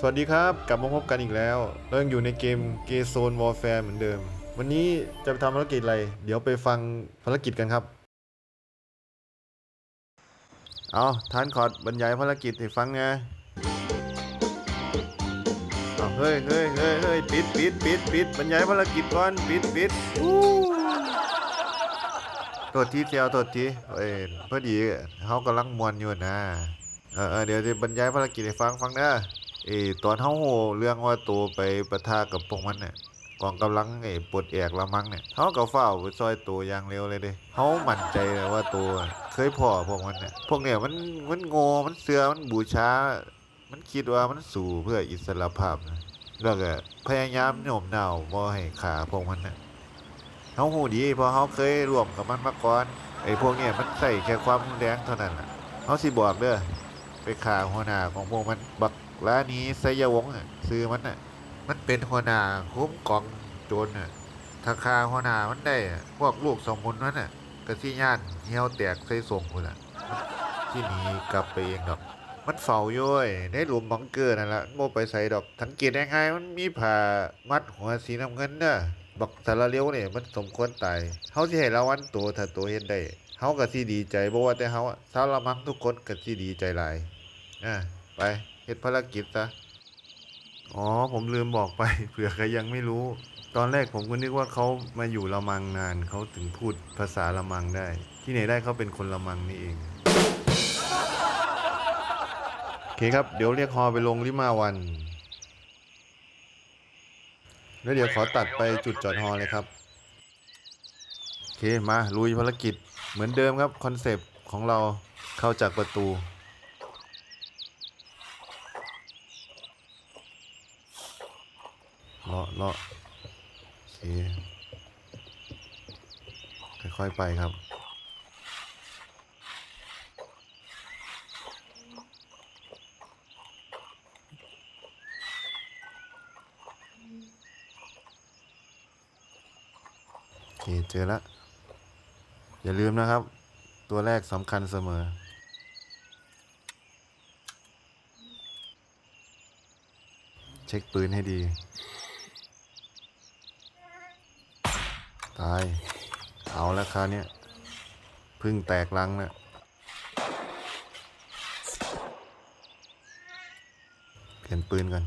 สวัสดีครับ กลับมาพบกันอีกแล้วเรายังอยู่ในเกมเกโซนวอ r แฟร์เหมือนเดิม วันนี้จะไปทำภารกิจอะไร เดี๋ยวไปฟังภารกิจกันครับ เอาทานคอดบรรยายภารกิจให้ฟังไงเอาเฮ้ยเฮ้ยเฮ้ยเฮ้ยปิดปิดปิดปิดบรรยายภารกิจก่อนปิดปิดตัวทีเซียวตัวทีเอ้ยพอดีเขากำลังมวนอยู่นะเออเดี๋ยวจะบรรยายภารกิจให้ฟังฟังนะ เอตอนเฮาโหเรื่องว่าตัวไปปะทะกับพวกมันเนี่ยกองกำลังไอ้ปลดแอกละมังเนี่ยเฮาก็เฝ้าไปซอยตัวอย่างเร็วเลยเด้เฮามั่นใจเลยว่าตัวเคยพ่อพวกมันเนี่ยพวกเนี่ยมันมันโง่มันเสือมันบูชา มันคิดว่ามันสู้เพื่ออิสรภาพนะแล้วก็พยายามโน้มน้าวบ่ให้ขาพวกมันน่ะเฮาฮู้ดีเพราะเฮาเคยร่วมกับมันมาก่อนไอ้พวกเนี่ยมันใส่แค่ความรุนแรงเท่านั้นน่ะเฮาสิบอกเด้อไปฆ่าหัวหน้าของพวกมันบัก ล้านี้ไสยวงศ์อะซื้อมันอะมันเป็นหัวหน้าคุ้มกองโจรอะถ้าฆ่าหัวหน้ามันได้พวกลูกสองคนนั้นอะก็สิย่านเหี่ยวแตกใส่ส่งพุ่นล่ะที่หนีกลับไปเองดอก มันเฝ้าอยู่เว้ยในหลุมบังเกอร์นั่นละโง่ไปใส่ดอกสังเกตได้ไงมันมีผ้ามัดหัวสีน้ำเงินเด้อบักสารเลี้ยวเนี่ยมันสมควรตายเฮาสิให้ราวัลตัวถ้าตัวเฮ็ดได้เฮาก็สิดีใจบ่ว่าแต่เฮาอะสาวละมังทุกคนก็สิดีใจหลายอะไป เฮ็ดภารกิจซะ อ๋อ ผมลืมบอกไป เผื่อใครยังไม่รู้ ตอนแรกผมก็นึกว่าเขามาอยู่ละมังนานเขาถึงพูดภาษาละมังได้ ที่ไหนได้เขาเป็นคนละมังนี่เอง โอเคครับ เดี๋ยวเรียกฮอไปลงลิมาวัน แล้วเดี๋ยวขอตัดไปจุดจอดฮอเลยครับ โอเค มาลุยภารกิจเหมือนเดิมครับ คอนเซปต์ของเราเข้าจากประตู เลาะเลาะโอเคค่อยๆไปครับโอเคเจอแล้วอย่าลืมนะครับ ตัวแรกสำคัญเสมอเช็คปืนให้ดี ตาย เอาแล้วคราวเนี้ยพึ่งแตกลังแล้วเปลี่ยนปืนก่อน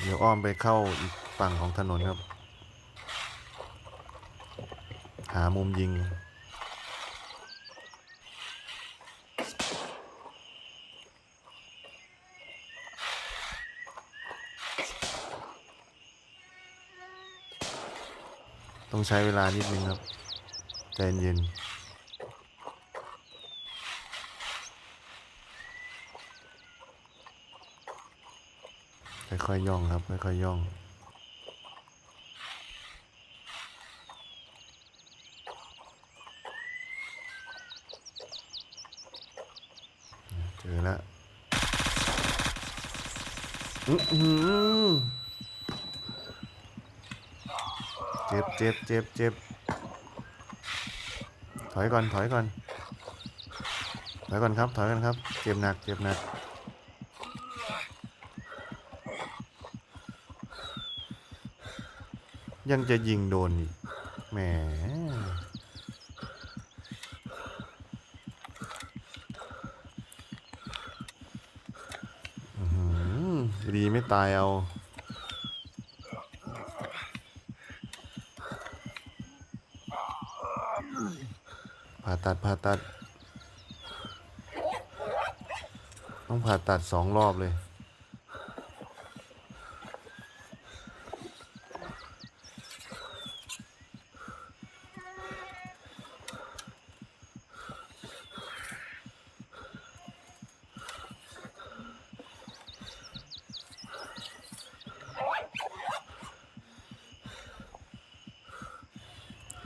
เดี๋ยวอ้อมไปเข้าอีกฝั่งของถนนครับ หามุมยิง ต้องใช้เวลานิดนึงครับ ใจเย็นค่อยๆย่องครับ ค่อยๆย่อง เจอแล้วอือเจ็บเจ็บเจ็บเจ็บถอยก่อนถอยก่อนถอยก่อนครับถอยก่อนครับ เจ็บหนักเจ็บหนักยังจะยิงโดนอีกแหมดีไม่ตายเอา ตัดผ่าตัด ต้องผ่าตัดสองรอบเลย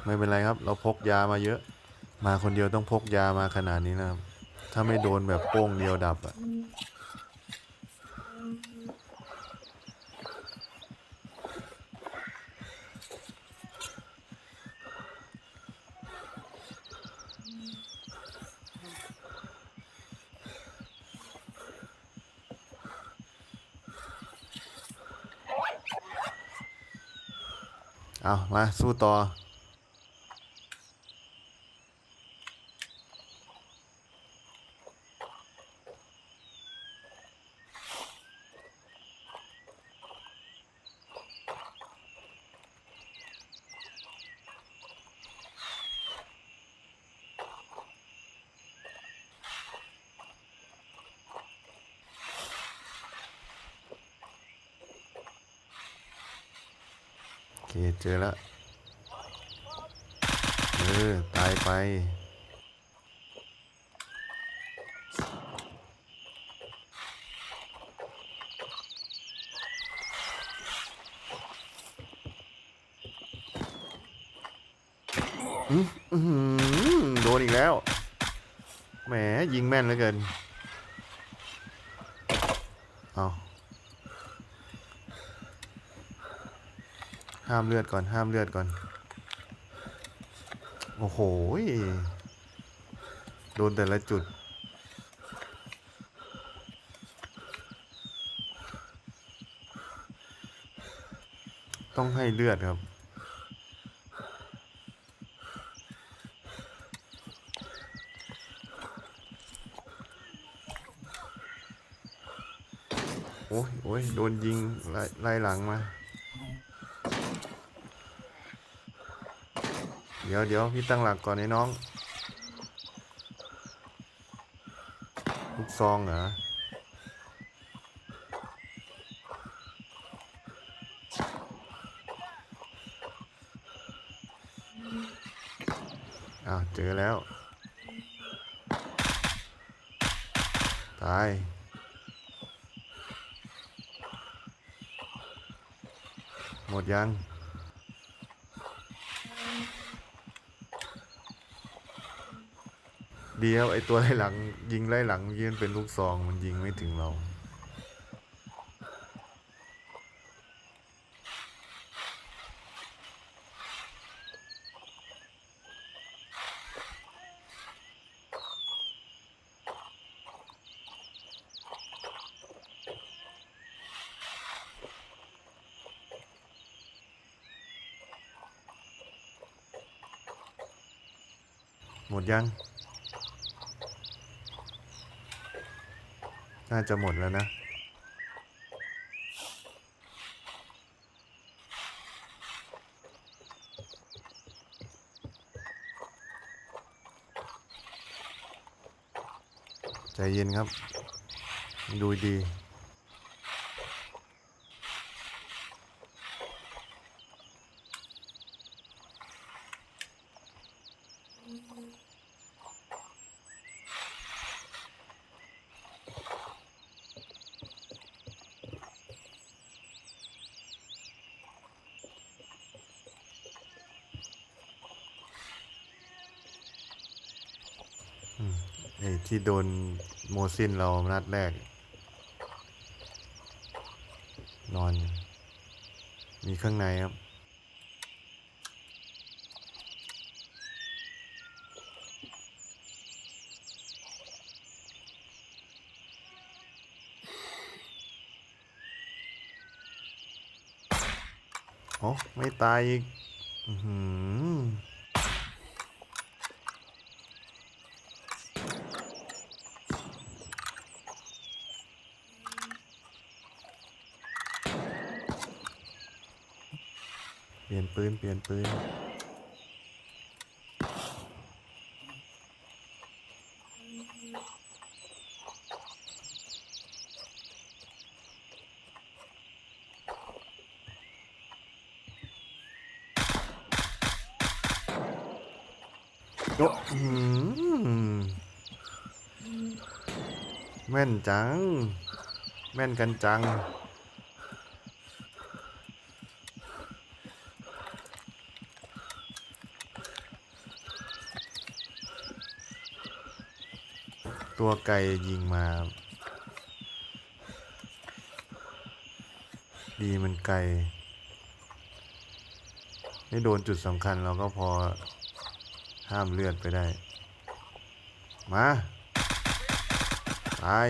ไม่เป็นไรครับ เราพกยามาเยอะ มาคนเดียวต้องพกยามาขนาดนี้นะถ้าไม่โดนแบบโป้งเดียวดับอะเอามาสู้ต่อ เคเจอแล้ว เออ ตายไป โดนอีกแล้ว แหมยิงแม่นเหลือเกิน เอา ห้ามเลือดก่อน ห้ามเลือดก่อน โอ้โห โดนแต่ละจุด ต้องให้เลือดครับโอ้ยโอ้ยโดนยิงไล่หลังมา เดี๋ยวเดี๋ยวพี่ตั้งหลักก่อนไอ้น้อง ลูกซองเหรอ อ้าว เจอแล้ว ตายหมดยัง ดียวไอตัวไล่หลัง ยิงไล่หลังยืนเป็นลูกซองมันยิงไม่ถึงเราหมดยัง น่าจะหมดแล้วนะใจเย็นครับ ดูดี ไอ้ ที่โดนโมซินเรานัดแรก นอน มีข้างในครับโอ้ไม่ตายอีก อือหือ เปลี่ย นปืนเปลี่ยนปืนโอ้แม่นจัง แม่นกันจัง ตัวไก่ยิงมา ดีมันไกล ไม่โดนจุดสำคัญเราก็พอห้ามเลือดไปได้ มาตาย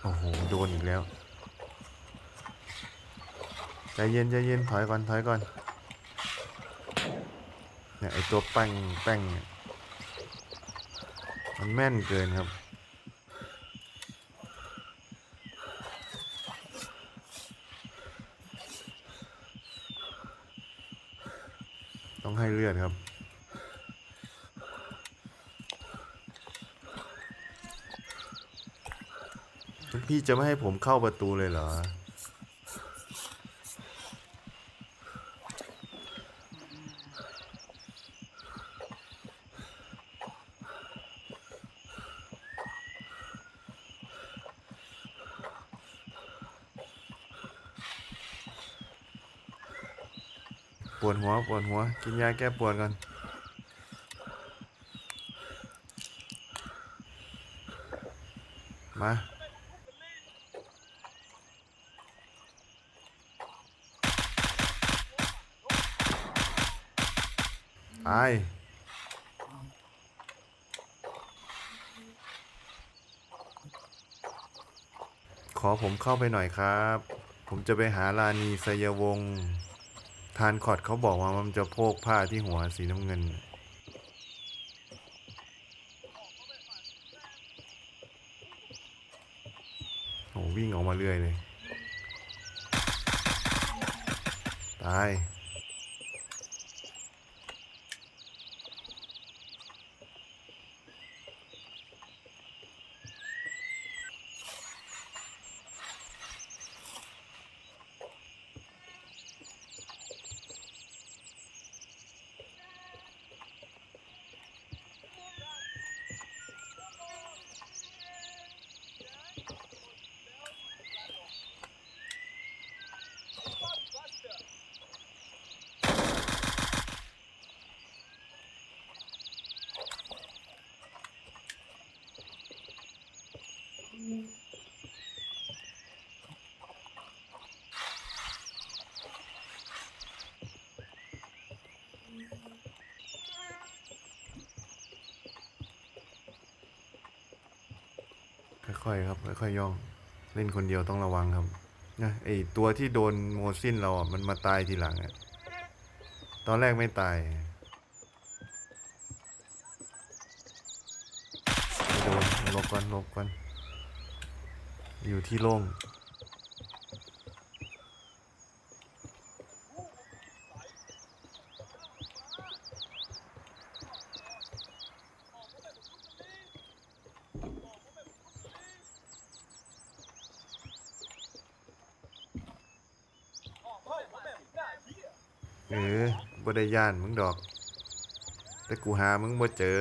โอ้โห โดนอีกแล้ว ใจเย็นใจเย็นถอยก่อน ถอยก่อนเนี่ยไอตัวแป้งแป้งเนี่ย มันแม่นเกินครับ ต้องให้เลือดครับ พี่จะไม่ให้ผมเข้าประตูเลยเหรอ ปวดหัว กินยาแก้ปวดก่อนมาตายขอผมเข้าไปหน่อยครับ ผมจะไปหาลานีสยวงศ์ ทานคอดเขาบอกว่ามันจะโพกผ้าที่หัวสีน้ำเงิน โหวิ่งออกมาเรื่อยเลย ตาย ค่อยๆครับค่อยๆย่อง เล่นคนเดียวต้องระวังครับนะไอตัวที่โดนโมซินเราอะมันมาตายทีหลังอะตอนแรกไม่ตายโดนลบกันลบกันอยู่ที่โล่ง ออบ่ได้ย่านมึงดอก แต่กูหามึงบ่เจอ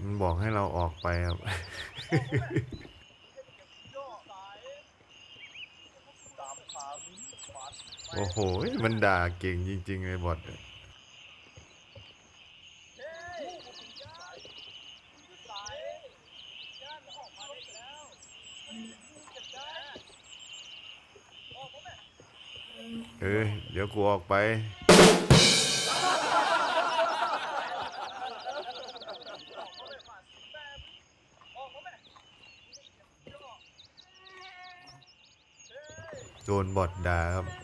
มันบอกให้เราออกไปครับ โอ้โห มันด่าเก่งจริงๆเลยบอทเนี่ยเดี๋ยวกูออกไป โดนบอทด่าครับ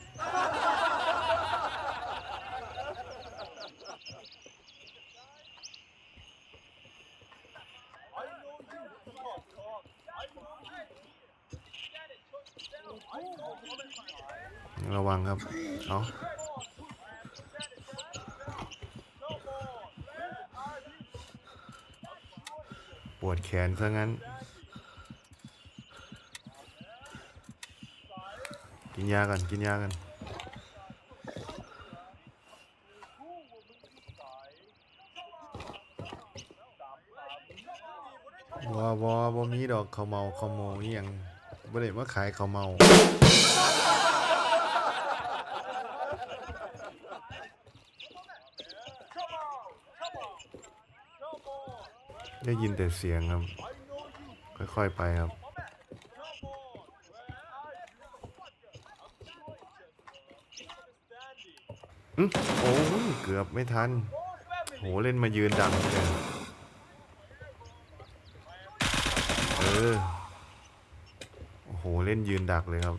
ระวังครับ เอาปวดแขนซะงั้น กินยากันกินยากันวอบอบอมีดอกเขาเมาเขาวเมนี่ยังบ่ได้มาขายเขาเมา ได้ยินแต่เสียงครับ ค่อยๆไปครับอื้อโอ้เกือบไม่ทัน โหเล่นมายืนดังเลยเออ โอ้โหเล่นยืนดักเลยครับ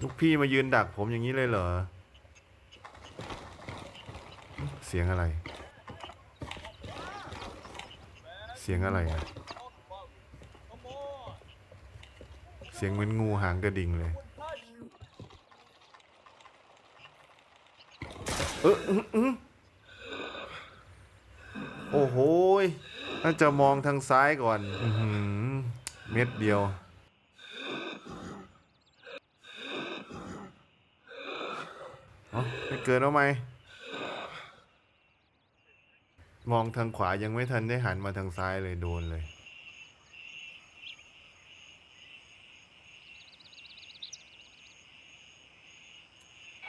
ลูกพี่มายืนดักผมอย่างนี้เลยเหรอ เสียงอะไร เสียงอะไรอะเสียงเหมือนงูหางกระดิ่งเลย เอออื้ออื้อโอ้โหน่าจะมองทางซ้ายก่อนอเม็ดเดียว เอ้าไม่เกินแล้วไหม มองทางขวายังไม่ทันได้หันมาทางซ้ายเลยโดนเลย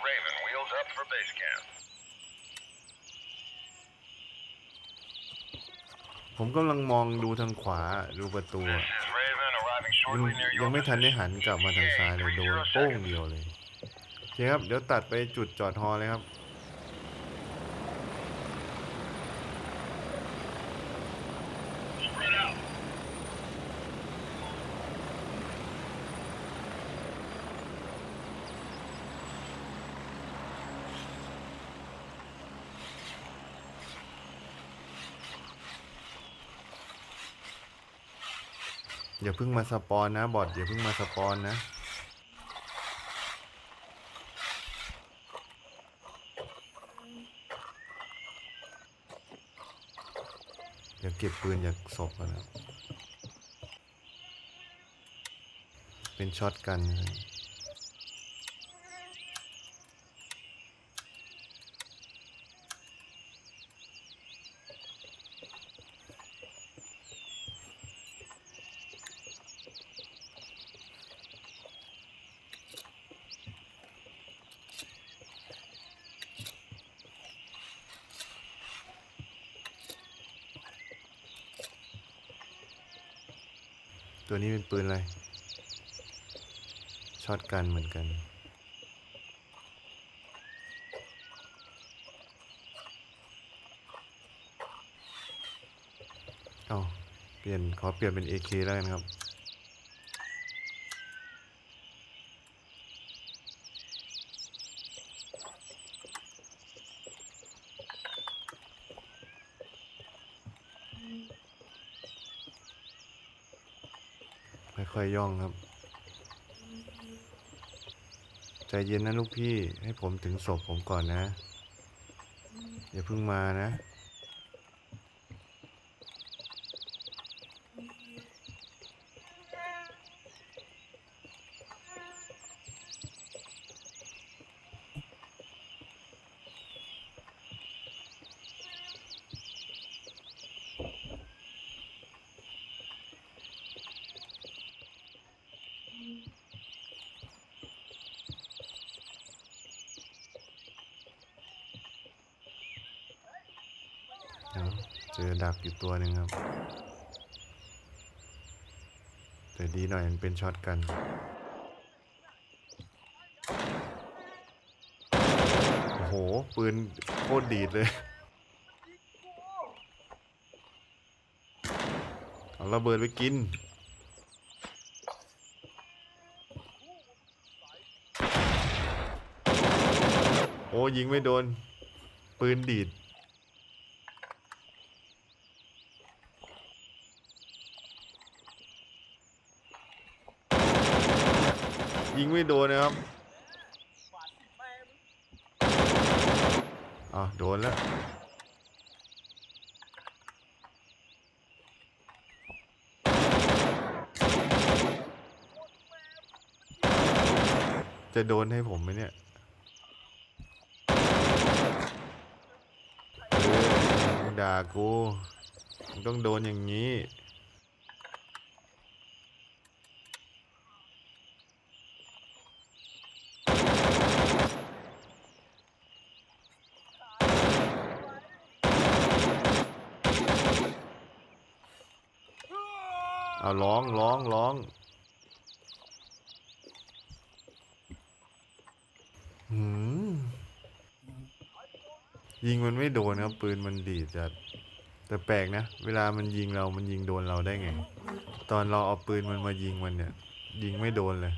Raven wheels up for base camp. ผมกำลังมองดูทางขวาดูประตู This อะ is Raven arriving ยัง shortly near ยั your งไม่ทันได้ position. หันกลับมาทางซ้ายเลยโดน30โป้ง seconds. เดียวเลยโอเคครับ เดี๋ยวตัดไปจุดจอดฮอเลยครับ อย่าเพิ่งมาสปอนนะบอทอย่าเพิ่งมาสปอนนะอย่าเก็บปืนอย่าศพกันนะเป็นช็อตกันนะตัวนี้เป็นปืนอะไร ช็อตกันเหมือนกัน เอาเปลี่ยน ขอเปลี่ยนเป็น AK แล้วกันครับค่อยๆย่องครับ ใจเย็นนะลูกพี่ให้ผมถึงศพผมก่อนนะ อย่าเพิ่งมานะ เจอดักอยู่ตัวหนึ่งครับ แต่ดีหน่อยมันเป็นช็อตกันโอ้โห ปืนโคตรดีดเลย เอาระเบิดไปกินโอ้ยิงไม่โดน ปืนดีด ยิงไม่โดนนะครับอะโดนแล้วจะโดนให้ผมไหมเนี่ยด่ากูมึงต้องโดนอย่างนี้ ร้องร้องร้องหืหืมยิงมันไม่โดนครับ ปืนมันดีดจัดแต่แปลกนะ เวลามันยิงเรามันยิงโดนเราได้ไง ตอนเราเอาปืนมันมายิงมันเนี่ย ยิงไม่โดนเลย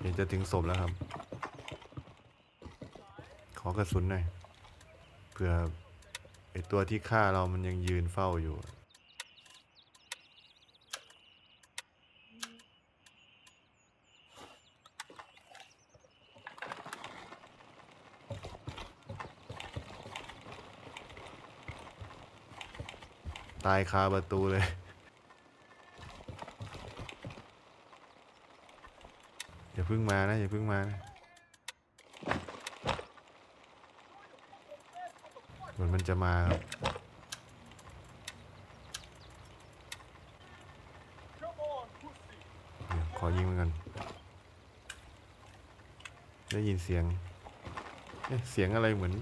เดี๋ยวจะ ถึงศพแล้วครับ ขอกระสุนหน่อยเผื่อไอตัวที่ฆ่าเรามันยังยืนเฝ้าอยู่ ตายคาประตูเลย อย่าเพิ่งมานะ อย่าเพิ่งมานะเหมือนมันจะมาครับขอยิงมันกันได้ยินเสียงเเสียงอะไรเหมือน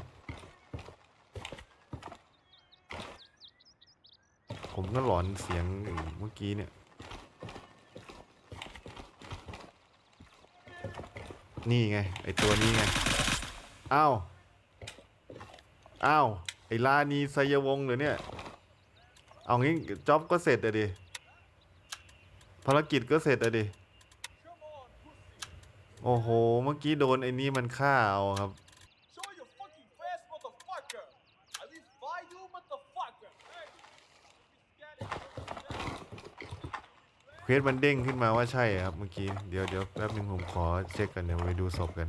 ผมก็หลอนเสียงเมื่อกี้เนี่ย นี่ไง ไอตัวนี้ไง อ้าว อ้าว ไอลานีไซยวงเหรือเนี่ย เอางี้จ็อบก็เสร็จอะดิ ภารกิจก็เสร็จอะดิ โอ้โห เมื่อกี้โดนไอ้นี่มันฆ่าเอาครับ ควสมันเด้งขึ้นมาว่าใช่ครับเมื่อกี้ เดี๋ยวเดี๋ยวแป๊บนึงผมขอเช็คกันเดี๋ยวไปดูศพกัน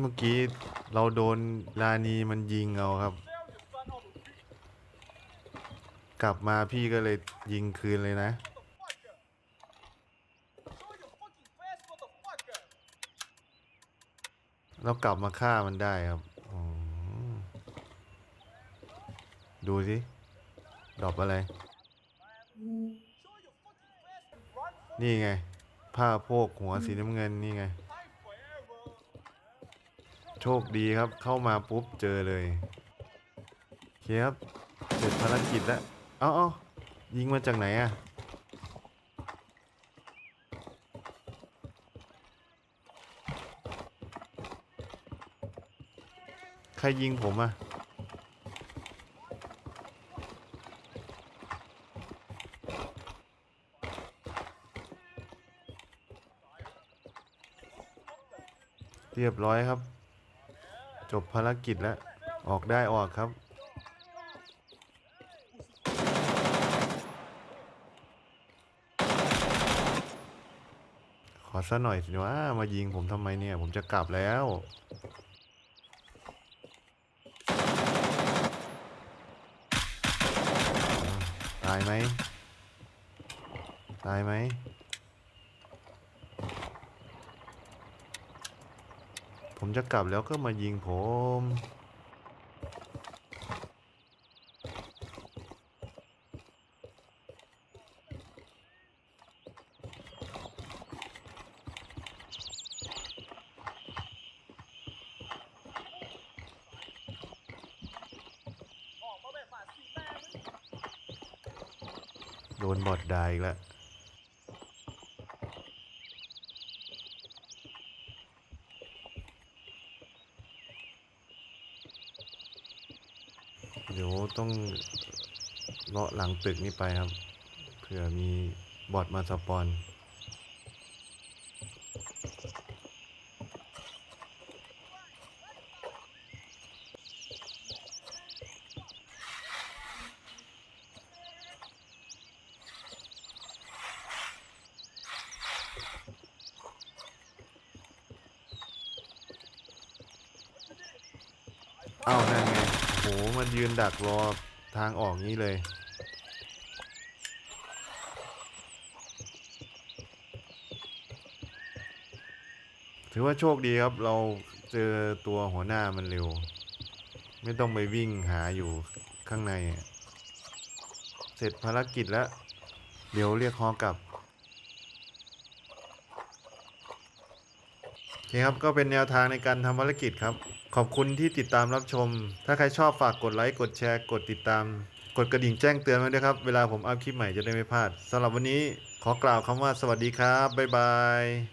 เมื่อกี้เราโดนลานีมันยิงเอาครับ กลับมาพี่ก็เลยยิงคืนเลยนะ เรากลับมาฆ่ามันได้ครับอืมดูสิดรอบอะไร Show your fucking face and run for นี่ไง ผ้าโพกหัวสีน้ำเงินนี่ไง time forever! โชคดีครับเข้ามาปุ๊บเจอเลยโอเคครับเสร็จภารกิจแล้ว เอ้าเอ้ายิงมาจากไหนอะใครยิงผมอะเรียบร้อยครับ จบภารกิจแล้ว ออกได้ออกครับ ขอซะหน่อยสิว่ามายิงผมทำไมเนี่ย ผมจะกลับแล้ว ตายไหมตายไหมผมจะกลับแล้วก็มายิงผม ออกมาแบบหมาสีแม่มึง โดนบอดดายอีกแล้ว เดี๋ยว ต้องเลาะหลังตึกนี้ไปครับ เผื่อมีบอดมาสปอน เอ้านั่นไง โห มั นดักรอทางออกนี้เลย ถือว่าโชคดีครับ เราเจอตัวหัวหน้ามันเร็ว ไม่ต้องไปวิ่งหาอยู่ข้างในอะร็จภารกิจแล้ว เดี๋ยวเรียกฮอกลับโอเคครับก็เป็นแนวทางในการทำภารกิจครับ ขอบคุณที่ติดตามรับชม ถ้าใครชอบฝากกดไลค์กดแชร์กดติดตาม กดกระดิ่งแจ้งเตือนไว้ด้วยครับ เวลาผมอัพคลิปใหม่จะได้ไม่พลาดสำหรับวันนี้ขอกล่าวคำว่าสวัสดีครับบ๊ายบาย